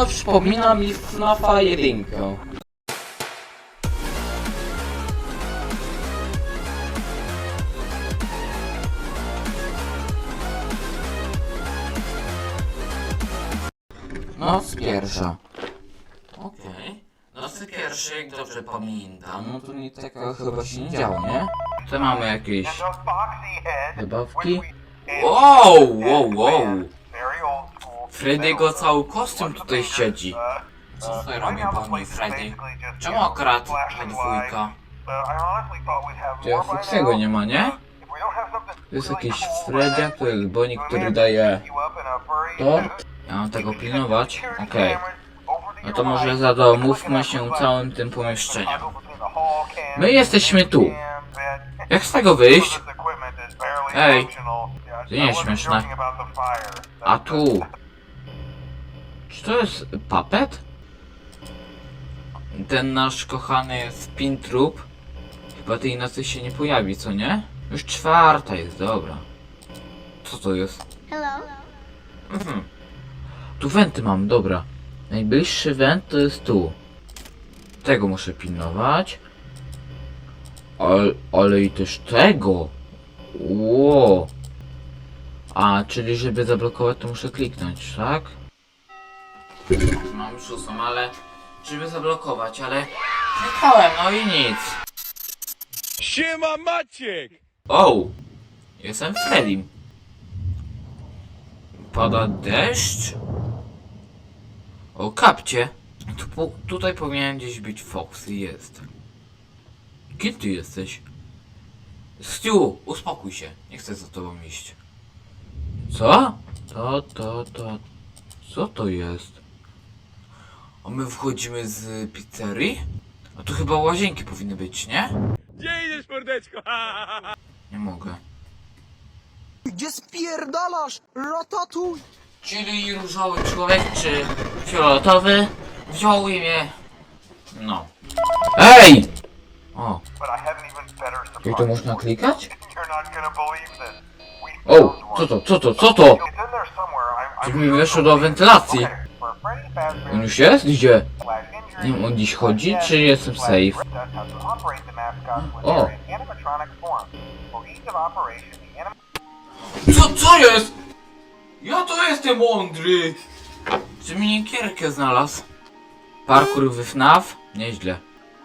bardzo przypomina mi FNAFa 1. Noc pierwsza. Okej. Nocy pierwszej, jak dobrze pamiętam, no to nic takiego chyba się nie działo, nie? Tu mamy jakieś zabawki. Wow, wow, wow. Freddy'ego cały kostium tutaj siedzi. Co tutaj robi pani Freddy? Czemu akurat dwójka? Tu Foxego nie ma, nie? Tu jest jakiś Fredzia, tu jest Bonnie, który daje tort. Ja mam tego pilnować. Okej. No to może zadomówmy się całym tym pomieszczeniem. My jesteśmy tu. Jak z tego wyjść? Ej, to nie jest śmieszne. A tu. Czy to jest papet? Ten nasz kochany Spintrup chyba tej nocy się nie pojawi, co nie? Już czwarta jest, dobra. Co to jest? Hello. Mhm. Tu wenty mam, dobra. Najbliższy went to jest tu. Tego muszę pilnować. Ale, ale i też tego. Ło. A, czyli żeby zablokować to muszę kliknąć, tak? Mam szóstą, ale żeby zablokować, ale klikałem, no i nic. Siema Maciek! O! Jestem Freddym. Pada deszcz? O, kapcie. Tu, tutaj powinien gdzieś być Foxy, jest. Kim ty jesteś? Stu, uspokój się. Nie chcę za tobą iść. Co? To, to, to... Co to jest? A my wchodzimy z pizzerii? A tu chyba łazienki powinny być, nie? Gdzie idziesz mordeczko? Nie mogę. Gdzie spierdalasz? Ratatuj! Czyli różowy człowiek, czy fioletowy? Wziął imię. No. Ej! O, i tu można klikać? O, co to, co to, co to? Coś mi weszło do wentylacji. On już jest? Gdzie? Nie on dziś chodzi, czy jestem safe? O. Co, co jest? Ja to jestem mądry! Czy minikierkę znalazł? Parkour w FNAF? Nieźle.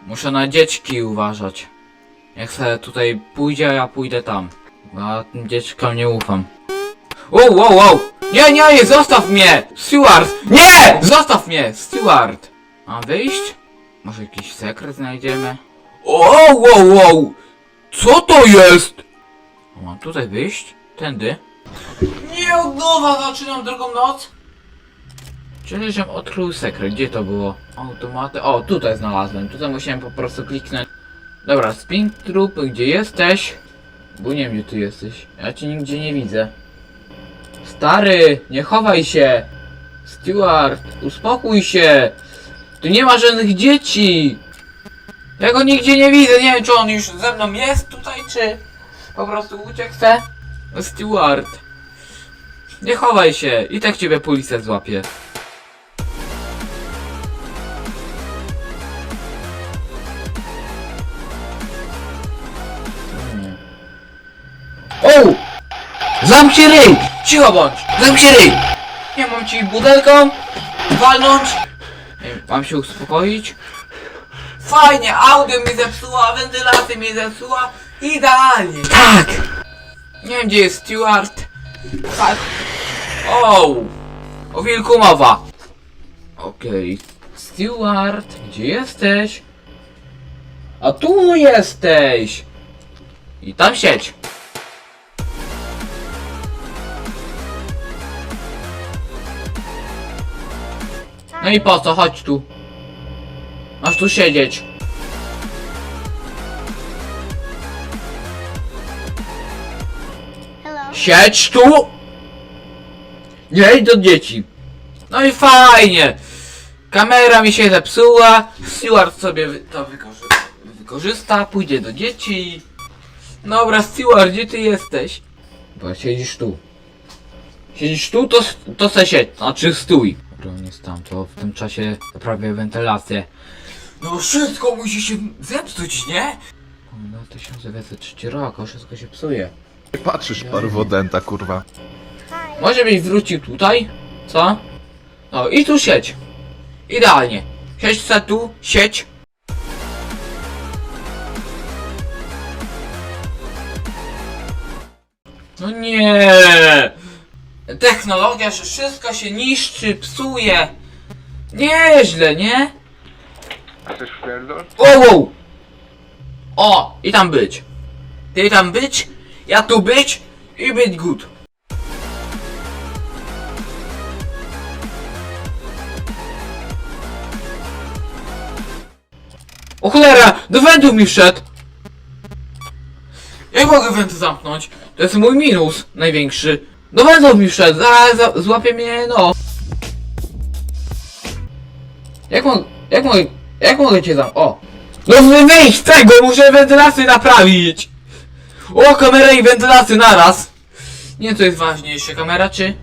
Muszę na dzieci uważać. Jak se tutaj pójdzie, a ja pójdę tam. Ja tym dzieciom nie ufam. Wow, wow, wow! Nie, nie, nie, zostaw mnie! Steward! Nie! Zostaw mnie! Steward! Mam wyjść? Może jakiś sekret znajdziemy? O, wow, wow! Co to jest? Mam tutaj wyjść? Tędy? Nie od nowa zaczynam drugą noc! Czyli, żem odkrył sekret. Gdzie to było? Automaty. O, tutaj znalazłem. Tutaj musiałem po prostu kliknąć. Dobra, Spin Troop, gdzie jesteś? Bo nie wiem, gdzie ty jesteś. Ja cię nigdzie nie widzę. Stary, nie chowaj się! Steward, uspokój się! Tu nie ma żadnych dzieci! Ja go nigdzie nie widzę. Nie wiem, czy on już ze mną jest tutaj, czy po prostu uciekł chce. Steward. Nie chowaj się, i tak ciebie policja złapie. O! Zamknij ryj! Cicho bądź! Zamknij ryj! Nie mam ci butelką walnąć. Nie wiem, Mam się uspokoić. Fajnie, audio mi zepsuła, wentylacja mi zepsuła. Idealnie. Tak! Nie wiem gdzie jest Steward. Tak. O! O wilku mowa. Okej. Steward, gdzie jesteś? A tu jesteś! I tam siedź. No i po co? Chodź tu. Masz tu siedzieć. Siedź tu! Nie idź do dzieci. No i fajnie. Kamera mi się zepsuła. Steward sobie to wykorzy wykorzysta. Pójdzie do dzieci. Dobra, Steward, gdzie ty jesteś? Bo siedzisz tu. Siedzisz tu, to, to se siedź. Znaczy stój. Dobra, jest tam, to w tym czasie naprawię wentylację. No wszystko musi się zepsuć, nie? No 1903 rok, a wszystko się psuje. Patrzysz parwodenta, kurwa. Może byś wrócił tutaj? Co? No i tu sieć. Idealnie. Sieć se tu, sieć. No nie! Technologia, że wszystko się niszczy, psuje. Nieźle, nie? Chcesz wpierdol? Wow, wow! O! I tam być. Ty tam być, ja tu być i być good. O cholera! Do wentu mi wszedł! Jak mogę wenty zamknąć? To jest mój minus największy. Do wentu mi wszedł, zaraz za- złapie mnie no. Jak mogę, jak mogę, jak mogę cię zam... O! No wy- wyjść z tego, muszę wentylację naprawić! O, kamera i wentylację naraz! Nie wiem, co jest ważniejsze, kamera czy...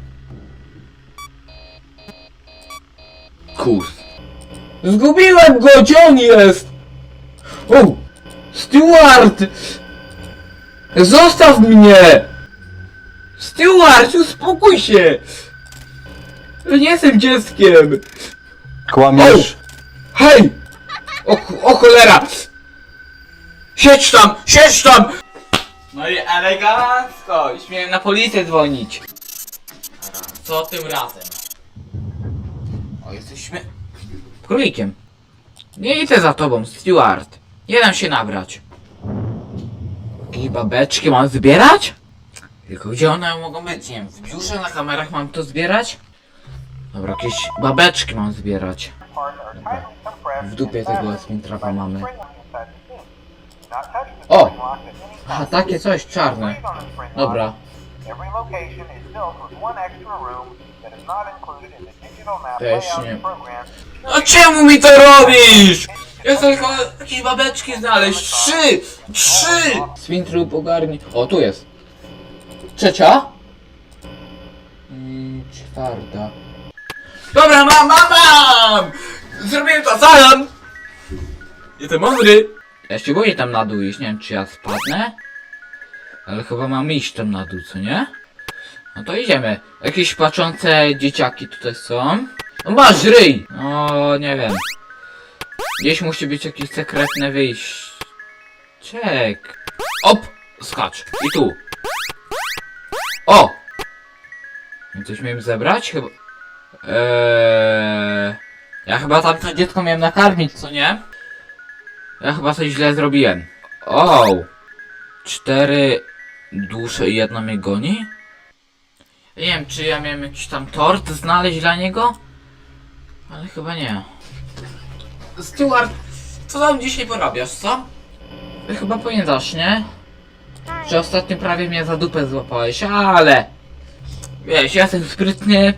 Kurs. Zgubiłem go, gdzie on jest? O! Steward! Zostaw mnie! Steward, uspokój się! Ja nie jestem dzieckiem! Kłamiesz. Hej! O, o cholera! Siedź tam! Siedź tam! No i elegancko! Już miałem na policję dzwonić. Co tym razem? O, jesteśmy... Królikiem. Nie idę za tobą, Steward. Nie dam się nabrać. Jakieś babeczki mam zbierać? Tylko gdzie one mogą być? Nie wiem, w biurze na kamerach mam to zbierać? Dobra, jakieś babeczki mam zbierać. Compressed W dupie tego by mamy. O! time. takie coś czarne. Dobra. Też nie. No czemu mi to robisz? Ja chcę tylko jakieś babeczki znaleźć. Trzy! Trzy! Swintrup ogarni. O, tu jest. Trzecia? Mm, czwarta. Dobra, mam, mam, mam! Zrobiłem to sam! Jestem mądry! Ja się boję tam na dół iść, nie wiem czy ja spadnę. Ale chyba mam iść tam na dół, co nie? No to idziemy. Jakieś patrzące dzieciaki tutaj są. No masz ryj! No nie wiem. Gdzieś musi być jakieś sekretne wyjście. Czek. Op! Skacz. I tu. O! Coś miałem zebrać? Chyba... Eee... Ja chyba tam to dziecko miałem nakarmić, co nie? Ja chyba coś źle zrobiłem. O! Cztery dusze i jedna mnie goni? Nie wiem, czy ja miałem jakiś tam tort znaleźć dla niego? Ale chyba nie. Steward, co tam dzisiaj porabiasz, co? Chyba pamiętasz, nie? Że ostatnio prawie mnie za dupę złapałeś, ale... Wiesz, ja jestem sprytny.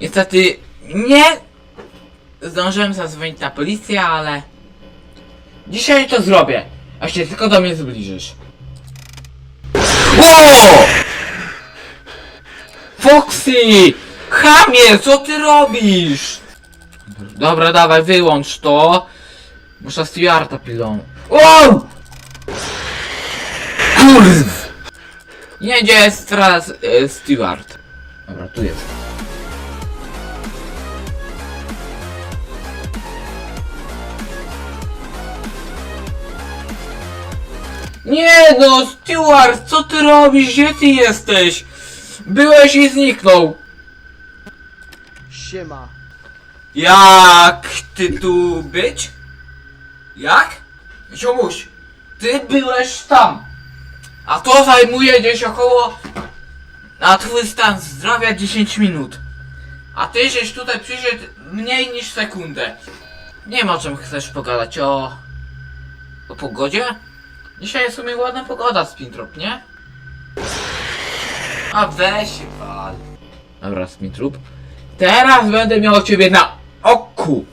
Niestety nie zdążyłem zadzwonić na policję, ale... Dzisiaj to zrobię, a się tylko do mnie zbliżysz. O! Foxy! Chamie, co ty robisz? Dobra, dawaj, wyłącz to. Muszę Stewarta pilą. O! Kurw! Jest teraz e, Steward? Dobra, tu jest. Nie no, Steward, co ty robisz? Gdzie ty jesteś? Byłeś i zniknął. Siema. Jak ty tu być? Jak? Ziomuś, ty byłeś tam. A to zajmuje gdzieś około na twój stan zdrowia 10 minut. A ty żeś tutaj przyszedł mniej niż sekundę. Nie wiem o czym chcesz pogadać, o... O pogodzie? Dzisiaj jest w sumie ładna pogoda, Spintrop, nie? A weź wal. Dobra, Spintrop. Teraz będę miał ciebie na oku.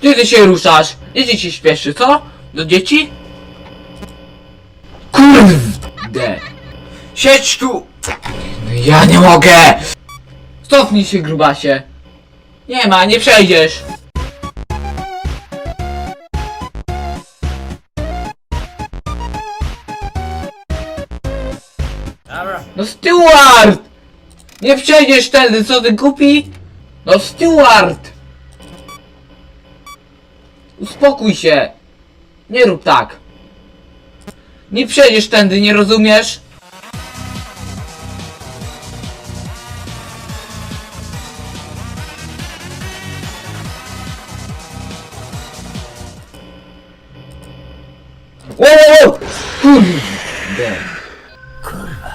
Gdzie ty się ruszasz? Gdzie ci się śpieszy, co? Do dzieci? Kurde! Siedź tu! No ja nie mogę! Stopnij się, grubasie! Nie ma, nie przejdziesz! No Steward! Nie przejdziesz tędy, co ty głupi? No Steward! Uspokój się! Nie rób tak! Nie przejdziesz tędy, nie rozumiesz? Wow! Kurde! Kurwa.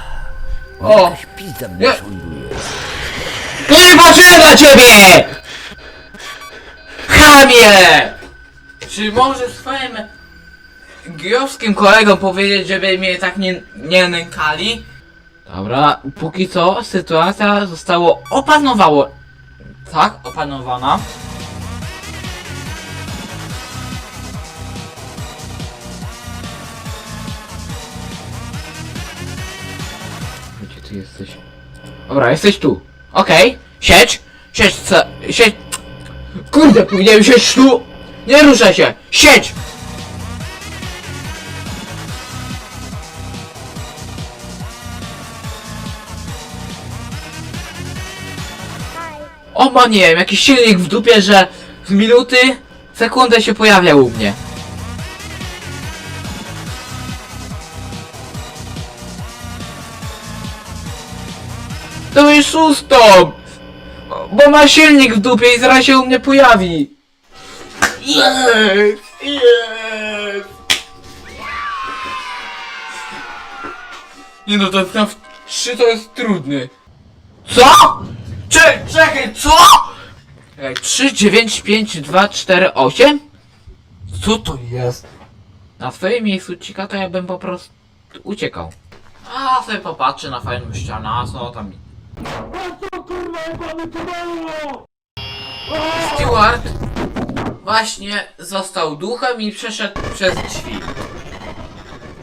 O! Jakaś pizza mnie Ja- szunduje. Kurwa, czuję na ciebie! Czy możesz swoim gejowskim kolegom powiedzieć, żeby mnie tak nie, nie nękali? Dobra, póki co sytuacja została opanowało. Tak, opanowana. Gdzie ty jesteś? Dobra, jesteś tu. Okej, siedź, siedź, co, siedź. Kurde, powinienem siedź tu. Nie ruszaj się, siedź. O ma nie wiem, jakiś silnik w dupie, że w minuty, sekundę się pojawia u mnie. To jest szóstą! Bo ma silnik w dupie i zaraz się u mnie pojawi. Jest! Jest! Nie no, to na 3 to jest trudny. Co? Cze czekaj, co? Czekaj, 3, 9, 5, 2, 4, 8? Co to jest? Na swoim miejscu cika to ja bym po prostu uciekał. A sobie popatrzę na fajną ścianę, a co tam Stewart właśnie został duchem i przeszedł przez drzwi.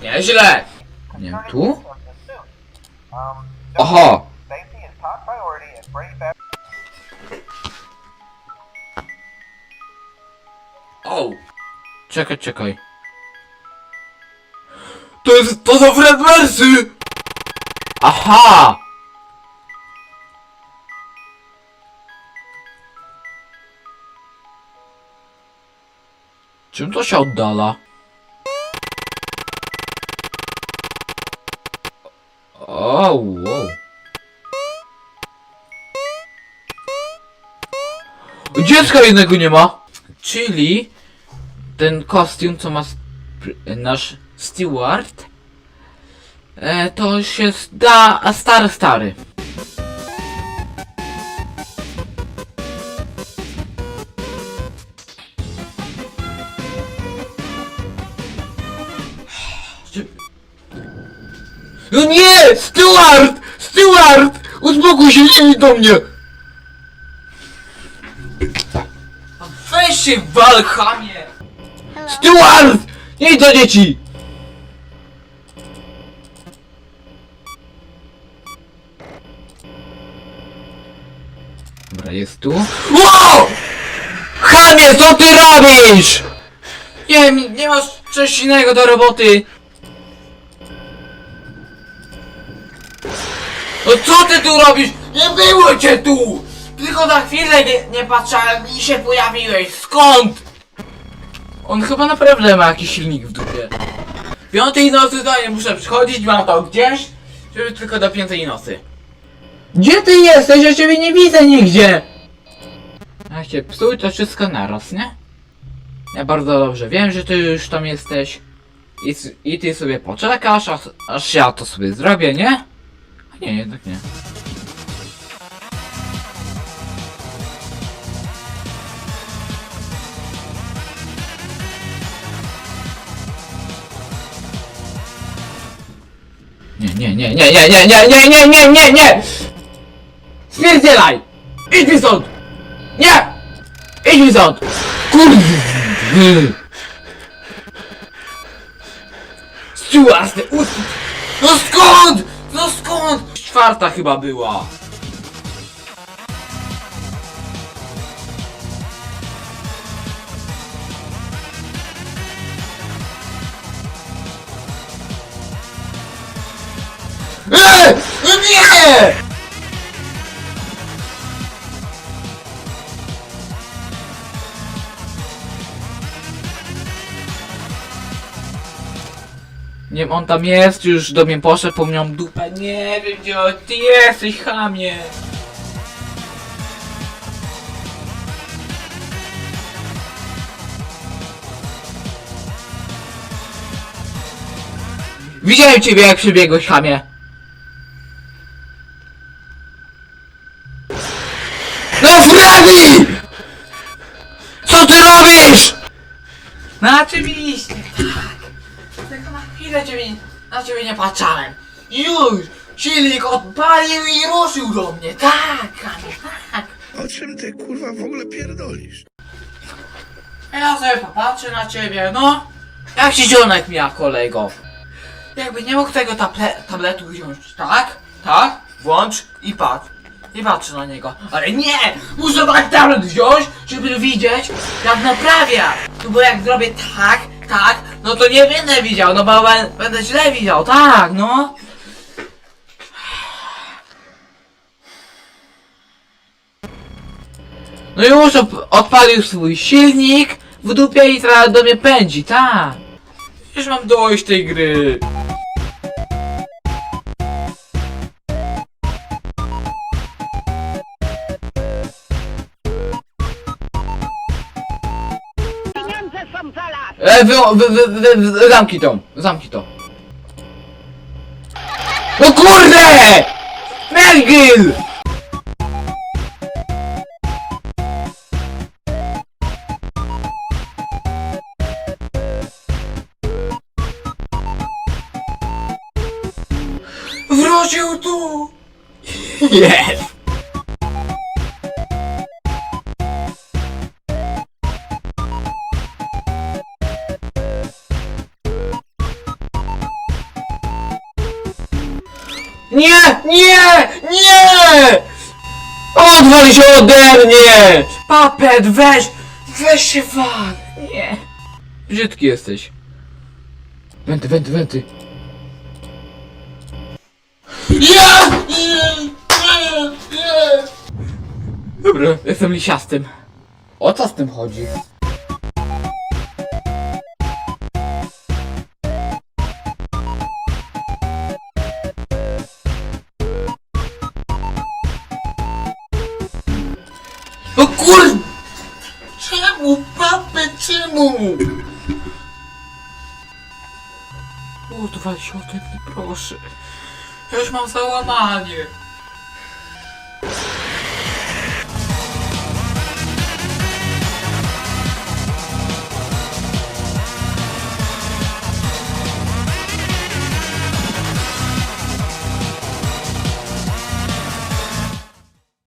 Nieźle! Nie tu? Oho! O! Czekaj, czekaj. To jest, to są Fredbersy! Aha! Czym to się oddala? O, wow. Dziecka jednego nie ma! Czyli ten kostium, co ma nasz steward, e, to jest da, a stary, stary. No nie! Steward! Steward! Uspokój się, nie idź do mnie! Weź się wal, chamie! Steward! Nie idź do dzieci! Dobra, jest tu. Wow! Chamie, co ty robisz? Nie, mi- nie masz coś innego do roboty. No co ty tu robisz? Nie było cię tu! Tylko na chwilę nie, nie patrzałem i się pojawiłeś. Skąd? On chyba naprawdę ma jakiś silnik w dupie. Piątej nocy to nie muszę przychodzić, mam to gdzieś, żeby tylko do piątej nocy. Gdzie ty jesteś? Ja ciebie nie widzę nigdzie! A się psuj to wszystko naraz, nie? Ja bardzo dobrze wiem, że ty już tam jesteś. I, i ty sobie poczekasz, aż, aż ja to sobie zrobię, nie? A nie, jednak nie. Nie, nie, nie, nie, nie, nie, nie, nie, nie, nie, nie! Idź mi stąd! Nie! Idź mi stąd! Kurde! Ciułasty ust! No skąd? No skąd? Czwarta chyba była. Eee! No nie! On tam jest, już do mnie poszedł, po mnie dupę. Nie wiem, gdzie on- ty jesteś, chamie. Widziałem ciebie, jak przebiegłeś, chamie. No Freddy! Co ty robisz? No oczywiście. Na ciebie, na ciebie nie patrzałem. Już! Silnik odpalił i ruszył do mnie. Tak, Kamil, tak. O czym ty kurwa w ogóle pierdolisz? A Ja sobie popatrzę na ciebie, no. Jak ci zionek mija, kolego? Jakby nie mógł tego table tabletu wziąć, tak? Tak? Włącz i patrz. I patrzę na niego. Ale nie! Muszę tablet wziąć, żeby widzieć, jak naprawia. No bo jak zrobię tak, tak, no to nie będę widział, no bo bę- będę źle widział, tak, no. No już odpalił swój silnik w dupie i teraz do mnie pędzi, tak. Już mam dość tej gry. E, wy, wy, wy, wy, wy, zamknij to, zamknij to. No kurde! Mergil! Wrócił tu! Jest! Nie! Nie! Nie! Odwal się ode mnie! Papet, weź! Weź się wal! Nie! Brzydki jesteś. Wenty, wenty, wenty. Ja! Dobra, jestem lisiastym. O co z tym chodzi? No kur... Czemu, papę, czemu? Odwal się ode mnie, proszę. Ja już mam załamanie.